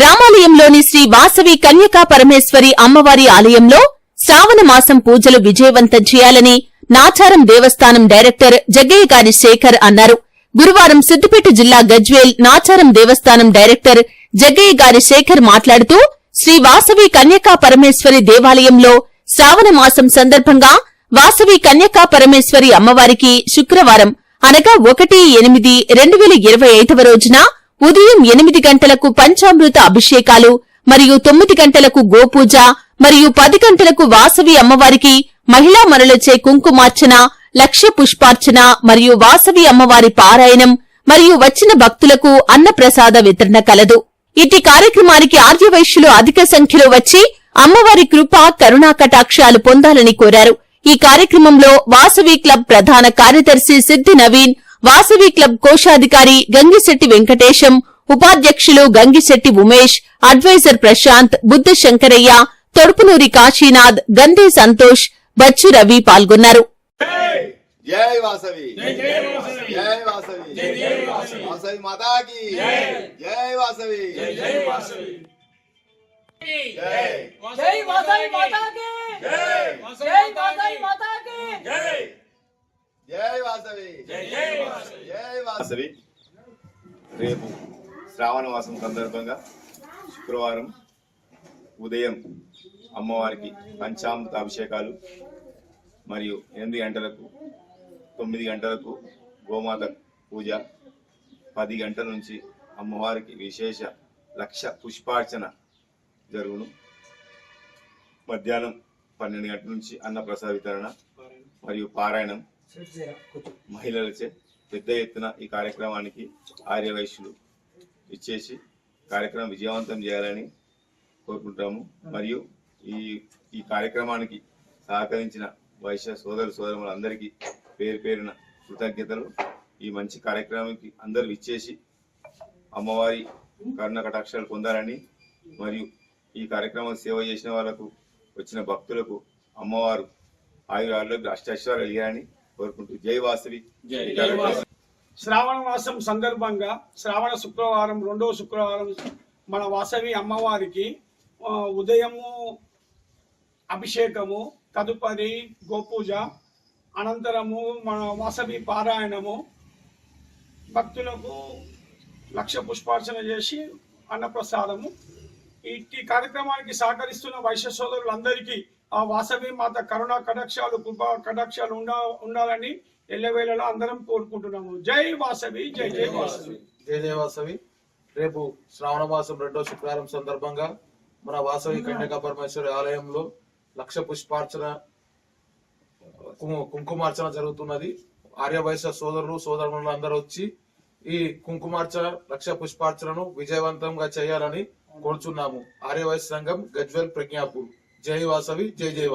రామాలయంలోని శ్రీ వాసవి కన్యకా పరమేశ్వరి అమ్మవారి ఆలయంలో శ్రావణ మాసం పూజలు విజయవంతం చేయాలని నాచారం దేవస్థానం డైరెక్టర్ జగ్గయ్య గారి శేఖర్ అన్నారు. గురువారం సిద్దిపేట జిల్లా గజ్వేల్ నాచారం దేవస్థానం డైరెక్టర్ జగ్గయ్య గారి శేఖర్ మాట్లాడుతూ శ్రీ వాసవి కన్యకా పరమేశ్వరి దేవాలయంలో శ్రావణ మాసం సందర్భంగా వాసవి కన్యకా పరమేశ్వరి అమ్మవారికి శుక్రవారం అనగా ఒకటి ఎనిమిది రెండు వేల ఇరవై ఐదవ రోజున ఉదయం ఎనిమిది గంటలకు పంచామృత అభిషేకాలు మరియు తొమ్మిది గంటలకు గోపూజ మరియు పది గంటలకు వాసవి అమ్మవారికి మహిళా మరలచే కుంకుమార్చన లక్ష్య పుష్పార్చన మరియు వాసవి అమ్మవారి పారాయణం మరియు వచ్చిన భక్తులకు అన్నప్రసాద వితరణ కలదు. ఇటు కార్యక్రమానికి ఆర్యవైశ్యులు అధిక సంఖ్యలో వచ్చి అమ్మవారి కృప కరుణా కటాక్షాలు పొందాలని కోరారు. ఈ కార్యక్రమంలో వాసవి క్లబ్ ప్రధాన కార్యదర్శి సిద్ది నవీన్ వాసవి క్లబ్ కోశాధికారి గంగిశెట్టి వెంకటేశం ఉపాధ్యక్షులు గంగిశెట్టి ఉమేష్ అడ్వైజర్ ప్రశాంత్ బుద్ధ శంకరయ్య తొడుపునూరి కాశీనాథ్ గంధే సంతోష్ బచ్చు రవి పాల్గొన్నారు. జై వాసవి. జై వాసవి. వాసవి. మాతాకి. జై. వాసవి. జై జై వాసవి. మాతా కి జై. వాసవి మాతా కి జై వాసవి. జై వాసవి రేపు శ్రావణ మాసం సందర్భంగా శుక్రవారం ఉదయం అమ్మవారికి పంచామృత అభిషేకాలు మరియు ఎనిమిది గంటలకు తొమ్మిది గంటలకు గోమాత పూజ పది గంటల నుంచి అమ్మవారికి విశేష లక్ష పుష్పార్చన జరుగును. మధ్యాహ్నం పన్నెండు గంటల నుంచి అన్నప్రసాద వితరణ మరియు పారాయణం మహిళలచే పెద్ద ఎత్తున ఈ కార్యక్రమానికి ఆర్యవైశ్యులు ఇచ్చేసి కార్యక్రమం విజయవంతం చేయాలని కోరుకుంటాము. మరియు ఈ ఈ కార్యక్రమానికి సహకరించిన వైశ్య సోదరు సోదరులందరికీ పేరు పేరున కృతజ్ఞతలు. ఈ మంచి కార్యక్రమానికి అందరూ ఇచ్చేసి అమ్మవారి కరుణ కటాక్షాలు పొందాలని మరియు ఈ కార్యక్రమం సేవ చేసిన వాళ్ళకు వచ్చిన భక్తులకు అమ్మవారు ఆయుర ఆరోగ్య అష్టాశ్వరాలు కలిగాలని కోరుకుంటూ జై వాసవి. శ్రావణ మాసం సందర్భంగా శ్రావణ శుక్రవారం రెండో శుక్రవారం మన వాసవి అమ్మవారికి ఉదయము అభిషేకము తదుపరి గోపూజ అనంతరము మన వాసవి పారాయణము. భక్తులకు లక్ష పుష్పార్చన చేసి అన్నప్రసాదము. ఈ కార్యక్రమానికి సహకరిస్తున్న వైశ్య సోదరులందరికీ ఆ వాసవి మాత కరుణా కటాక్షాలు కృపా కటాక్షాలు ఉండా ఉండాలని ఎల్లవేళలా అందరం కోరుకుంటున్నాము. జై వాసవి జై జై వాసవి. జయ జయ వాసవి. రేపు శ్రావణ మాసం రెండో శుక్రవారం సందర్భంగా మన వాసవి కన్యకా పరమేశ్వరి ఆలయంలో లక్ష పుష్పార్చన కుంకుమార్చన జరుగుతున్నది. ఆర్యవైశ్య సోదరులు సోదరులు అందరూ వచ్చి ఈ కుంకుమార్చన లక్ష పుష్పార్చనను విజయవంతంగా చేయాలని కోరుచున్నాము. ఆర్యవైశ్య సంఘం గజ్వెల్ ప్రజ్ఞాపూర్. జై వాసవి జై జై